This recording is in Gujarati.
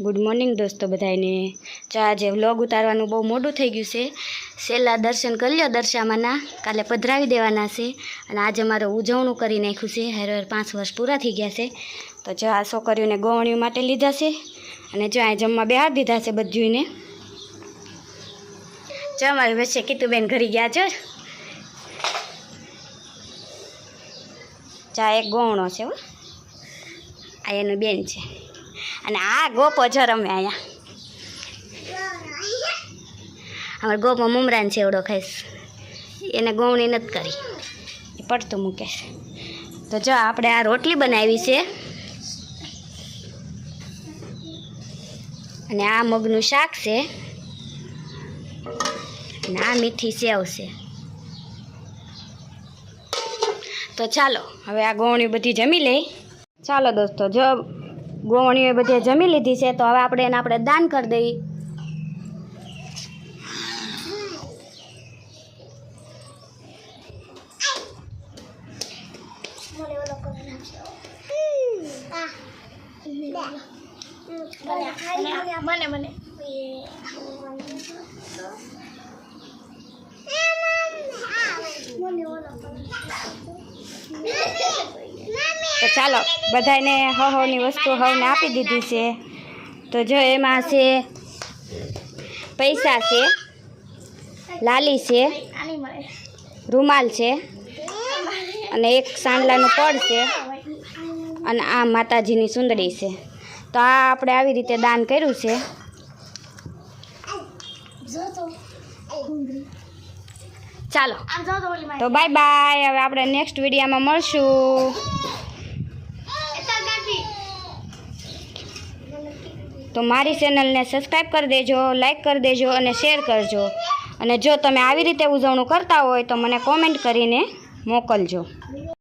ગુડ મોર્નિંગ દોસ્તો બધાને જો આજે વ્લોગ ઉતારવાનું બહુ મોડું થઈ ગયું છે. છેલ્લા દર્શન કરી લ્યો દર્શામાંના, કાલે પધરાવી દેવાના છે. અને આજે મારે ઉજવણું કરી નાખ્યું છે. હેર હેર પાંચ વર્ષ પૂરા થઈ ગયા છે. તો જો આ છોકરીઓને ગોવણીઓ માટે લીધા છે. અને જો આ જમવા બેહાર દીધા છે બધુંને. જો મારી વચ્ચે કીતુબેન ઘરી ગયા છો. ચા એક ગોવણો છે આ એનું બેન છે. અને આ ગોપો જો રમે અહીંયા. અમારે ગોપો મુમરાન છે એવડો ખાઈશ. એને ગોવણી નથી કરી. એ પડતું મૂકે છે. તો જો આપણે આ રોટલી બનાવી છે. અને આ મગનું શાક છે. અને આ મીઠી સેવ છે. તો ચાલો, હવે આ ગોવણી બધી જમી લઈ ચાલો દોસ્તો, જો ગોવણીઓ બધી જમી લીધી છે તો હવે આપણે એને આપણે દાન કરી દઈએ. મને મને તો ચાલો બધાને હવની વસ્તુ હવને આપી દીધી છે. તો જો એમાં છે પૈસા છે લાલી છે રૂમાલ છે અને એક સાંડલાનું પડ છે અને આ માતાજીની સુંદરી છે. તો આ આપણે આવી રીતે દાન કર્યું છે. ચાલો. તો બાય બાય હવે આપણે નેક્સ્ટ વિડીયામાં મળશું. તો મારી ચેનલને સબસ્ક્રાઈબ કરી દેજો, લાઇક કરી દેજો અને શેર કરજો. અને જો તમે આવી રીતે ઉજવણું કરતા હોય તો મને કોમેન્ટ કરીને મોકલજો.